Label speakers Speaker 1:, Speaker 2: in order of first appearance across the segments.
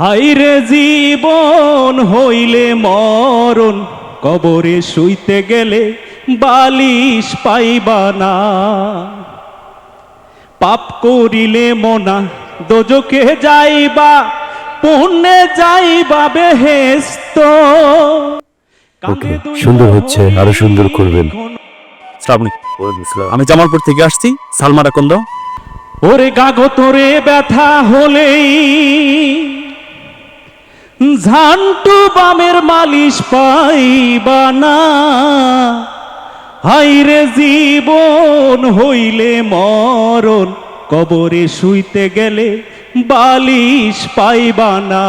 Speaker 1: হাইরে জীবন হইলে মরণ কবরে শুইতে গেলে বালিশ পাইবা না। পাপ করিলে মনা দোজকে যাইবা পুণ্যে যাইবা বেহেস্ত।
Speaker 2: ওকে, সুন্দর হচ্ছে, আরও সুন্দর করবেন।
Speaker 3: আমি জামালপুর থেকে আসছি সালমারা কোন ওরে
Speaker 1: ওরে গাগতরে ব্যথা হলেই ঝান্টু বামের মালিশ পাইবা না। হাইরে জীবন, হইলে মরণ, কবরে শুইতে গেলে বালিশ পাইবা না।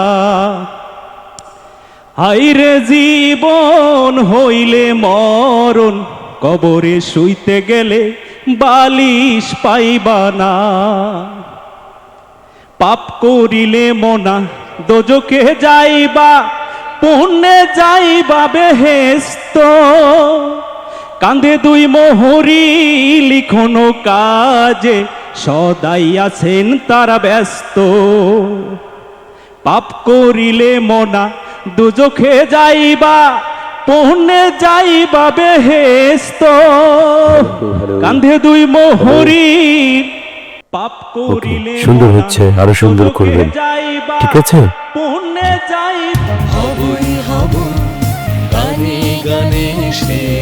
Speaker 1: হাইরে জীবন, হইলে মরণ, কবরে শুইতে গেলে বালিশ পাইবা না। পাপ করিলে মনা দোজকে যাইবা পুণ্যে যাইবা বেহেস্ত। কান্দে দুই মোহরি লিখনো কাজে সদাই আছেন তারা ব্যস্ত। পাপ করিলে মনা দুজখে যাইবা পুণ্যে যাইবা বেহেস্ত। কান্ধে দুই মোহরি পাপ করিলে
Speaker 2: সুন্দর হচ্ছে, আরও সুন্দর করবেন। ঠিক আছে?
Speaker 1: পুণ্যে যাই
Speaker 4: হবই হব গানে গানে সেরা